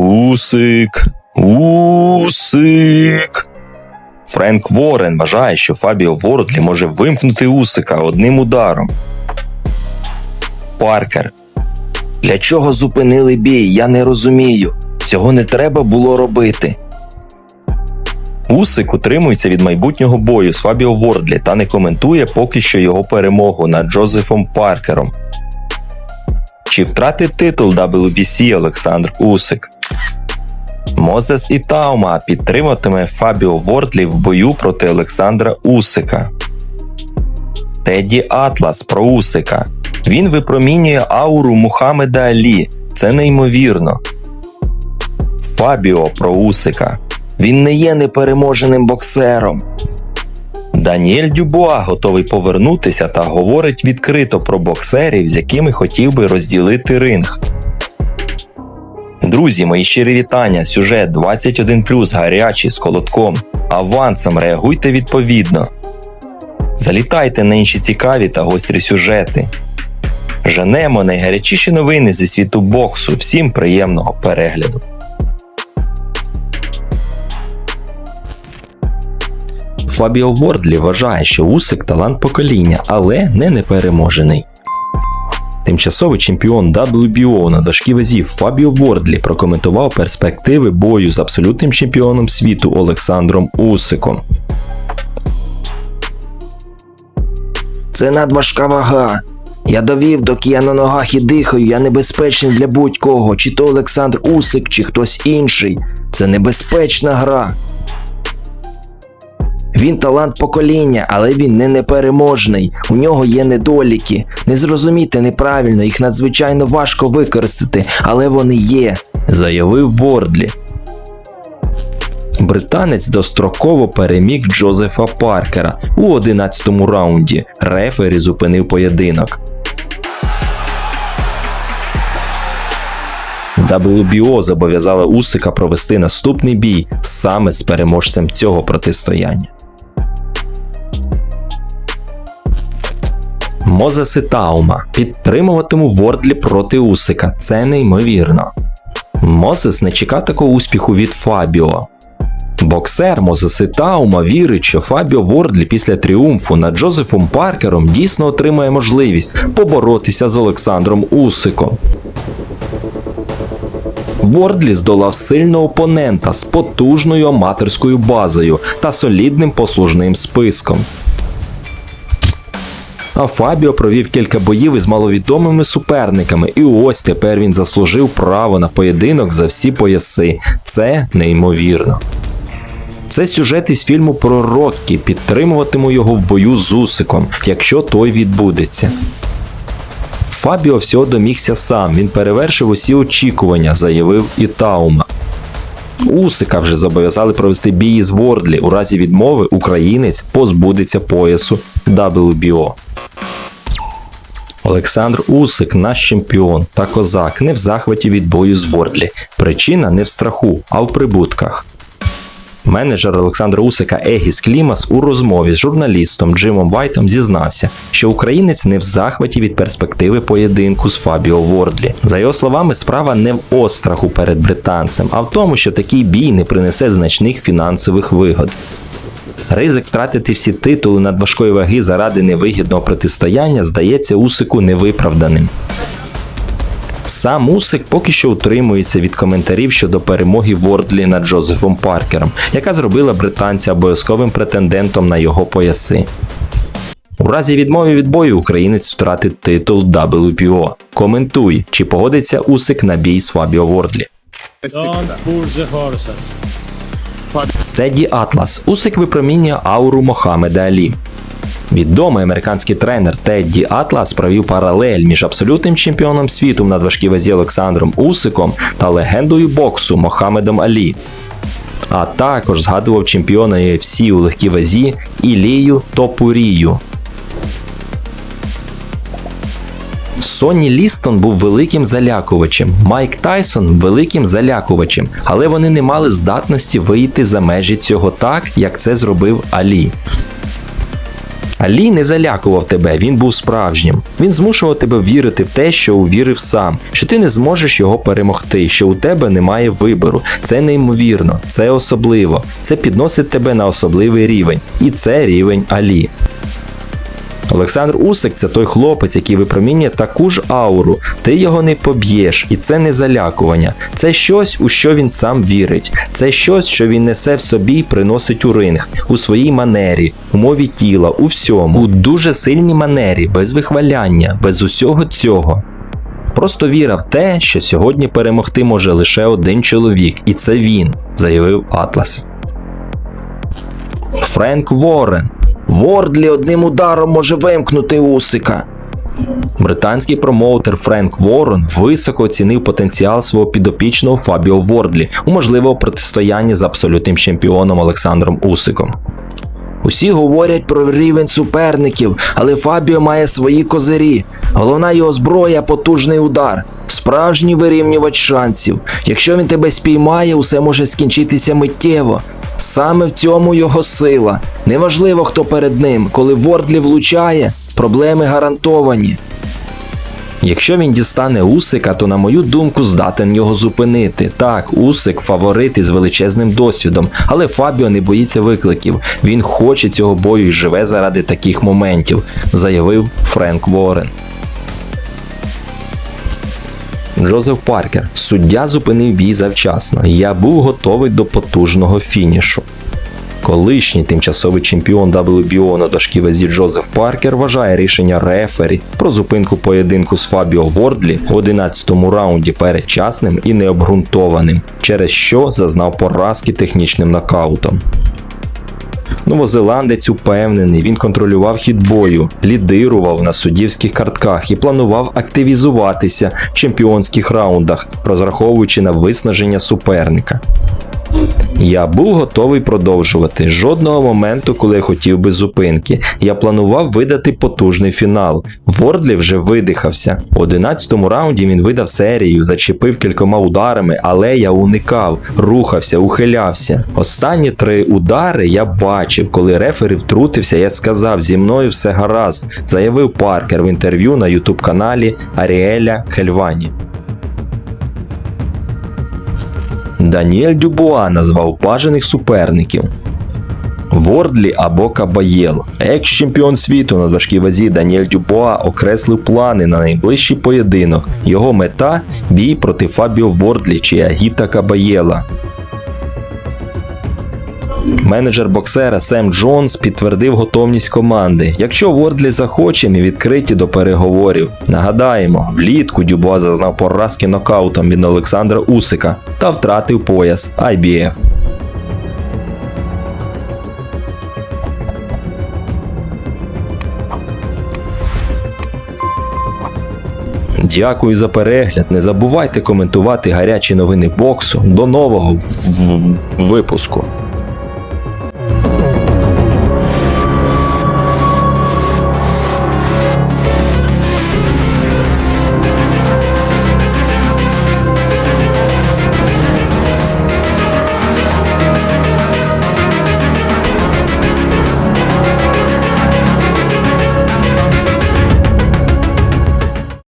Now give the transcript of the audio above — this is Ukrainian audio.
Усик. Усик. Френк Ворен вважає, що Фабіо Вордлі може вимкнути Усика одним ударом. Паркер. Для чого зупинили бій? Я не розумію. Цього не треба було робити. Усик утримується від майбутнього бою з Фабіо Вордлі та не коментує поки що його перемогу над Джозефом Паркером. Чи втратить титул WBC Олександр Усик? Мозес і Таума підтриматиме Фабіо Вордлі в бою проти Олександра Усика. Теді Атлас про Усика. Він випромінює ауру Мухаммеда Алі. Це неймовірно. Фабіо про Усика. Він не є непереможеним боксером. Даніель Дюбуа готовий повернутися та говорить відкрито про боксерів, з якими хотів би розділити ринг. Друзі, мої щирі вітання. Сюжет 21 гарячий з колотком. Авансом реагуйте відповідно. Залітайте на інші цікаві та гострі сюжети. Женемо найгарячіші новини зі світу боксу. Всім приємного перегляду. Фабіо Вордлі вважає, що Усик талант покоління, але не непереможений. Тимчасовий чемпіон WBO на важкій вазі Фабіо Вордлі прокоментував перспективи бою з абсолютним чемпіоном світу Олександром Усиком. Це надважка вага. Я довів, доки я на ногах і дихаю, я небезпечний для будь-кого, чи то Олександр Усик, чи хтось інший. Це небезпечна гра. Він талант покоління, але він не непереможний. У нього є недоліки. Не зрозуміти неправильно, їх надзвичайно важко використати, але вони є. заявив Вордлі. Британець достроково переміг Джозефа Паркера у 11-му раунді. Рефері зупинив поєдинок. WBO зобов'язала Усика провести наступний бій саме з переможцем цього протистояння. Мозес і Таума підтримуватиму Вордлі проти Усика. Це неймовірно. Мозес не чекав такого успіху від Фабіо. Боксер Мозес і Таума вірить, що Фабіо Вордлі після тріумфу над Джозефом Паркером дійсно отримає можливість поборотися з Олександром Усиком. Вордлі здолав сильного опонента з потужною аматорською базою та солідним послужним списком. А Фабіо провів кілька боїв із маловідомими суперниками, і ось тепер він заслужив право на поєдинок за всі пояси. Це неймовірно. Це сюжет із фільму про Роккі. Підтримуватиму його в бою з Усиком, якщо той відбудеться. Фабіо всього домігся сам, він перевершив усі очікування, заявив і Таума. Усика вже зобов'язали провести бій з Вордлі. У разі відмови українець позбудеться поясу WBO. Олександр Усик, наш чемпіон та козак, не в захваті від бою з Вордлі. Причина не в страху, а в прибутках. Менеджер Олександра Усика Егіс Клімас у розмові з журналістом Джимом Вайтом зізнався, що українець не в захваті від перспективи поєдинку з Фабіо Вордлі. За його словами, справа не в остраху перед британцем, а в тому, що такий бій не принесе значних фінансових вигод. Ризик втратити всі титули надважкої ваги заради невигідного протистояння здається Усику невиправданим. Сам Усик поки що утримується від коментарів щодо перемоги Вордлі над Джозефом Паркером, яка зробила британця обов'язковим претендентом на його пояси. У разі відмови від бою українець втратить титул WPO. Коментуй, чи погодиться Усик на бій з Фабіо Вордлі. Don't push the horses. Теді Атлас. Усик випромінює ауру Мохамеда Алі. Відомий американський тренер Тедді Атлас провів паралель між абсолютним чемпіоном світу в надважкій вазі Олександром Усиком та легендою боксу Мохамедом Алі. А також згадував чемпіона UFC у легкій вазі Ілію Топурію. Сонні Лістон був великим залякувачем, Майк Тайсон великим залякувачем, але вони не мали здатності вийти за межі цього так, як це зробив Алі. Алі не залякував тебе, він був справжнім. Він змушував тебе вірити в те, що увірив сам, що ти не зможеш його перемогти, що у тебе немає вибору. Це неймовірно, це особливо, це підносить тебе на особливий рівень, і це рівень Алі. Олександр Усик це той хлопець, який випромінює таку ж ауру. Ти його не поб'єш, і це не залякування. Це щось, у що він сам вірить. Це щось, що він несе в собі і приносить у ринг, у своїй манері, у мові тіла, у всьому, у дуже сильній манері, без вихваляння, без усього цього. Просто віра в те, що сьогодні перемогти може лише один чоловік, і це він, заявив Атлас. Френк Ворен. Вордлі одним ударом може вимкнути Усика. Британський промоутер Френк Ворон високо оцінив потенціал свого підопічного Фабіо Вордлі у можливого протистоянні з абсолютним чемпіоном Олександром Усиком. Усі говорять про рівень суперників, але Фабіо має свої козирі. Головна його зброя потужний удар, справжній вирівнювач шансів. Якщо він тебе спіймає, усе може скінчитися миттєво. Саме в цьому його сила. Неважливо, хто перед ним. Коли Вордлі влучає, проблеми гарантовані. Якщо він дістане Усика, то на мою думку здатен його зупинити. Так, Усик фаворит із величезним досвідом, але Фабіо не боїться викликів. Він хоче цього бою і живе заради таких моментів, заявив Френк Ворен. Джозеф Паркер. Суддя зупинив бій завчасно. Я був готовий до потужного фінішу. Колишній тимчасовий чемпіон WBO на важкій вазі Джозеф Паркер вважає рішення рефері про зупинку поєдинку з Фабіо Вордлі в 11-му раунді передчасним і необґрунтованим, через що зазнав поразки технічним нокаутом. Новозеландець упевнений, він контролював хід бою, лідирував на суддівських картках і планував активізуватися в чемпіонських раундах, розраховуючи на виснаження суперника. Я був готовий продовжувати. Жодного моменту, коли я хотів би зупинки. Я планував видати потужний фінал. Вордлі вже видихався. У 11-му раунді він видав серію, зачепив кількома ударами, але я уникав, рухався, ухилявся. Останні три удари я бачив, коли рефері втрутився, я сказав: зі мною все гаразд, заявив Паркер в інтерв'ю на ютуб каналі Аріеля Хельвані. Даніель Дюбуа назвав бажаних суперників. Вордлі або Кабаєл. Екс-чемпіон світу на важкій вазі Даніель Дюбуа окреслив плани на найближчий поєдинок. Його мета бій проти Фабіо Вордлі чи Агіта Кабаєла. Менеджер боксера Сем Джонс підтвердив готовність команди. Якщо Вордлі захоче, ми відкриті до переговорів. Нагадаємо, влітку Дюбуа зазнав поразки нокаутом від Олександра Усика та втратив пояс IBF. Дякую за перегляд. Не забувайте коментувати гарячі новини боксу. До нового випуску.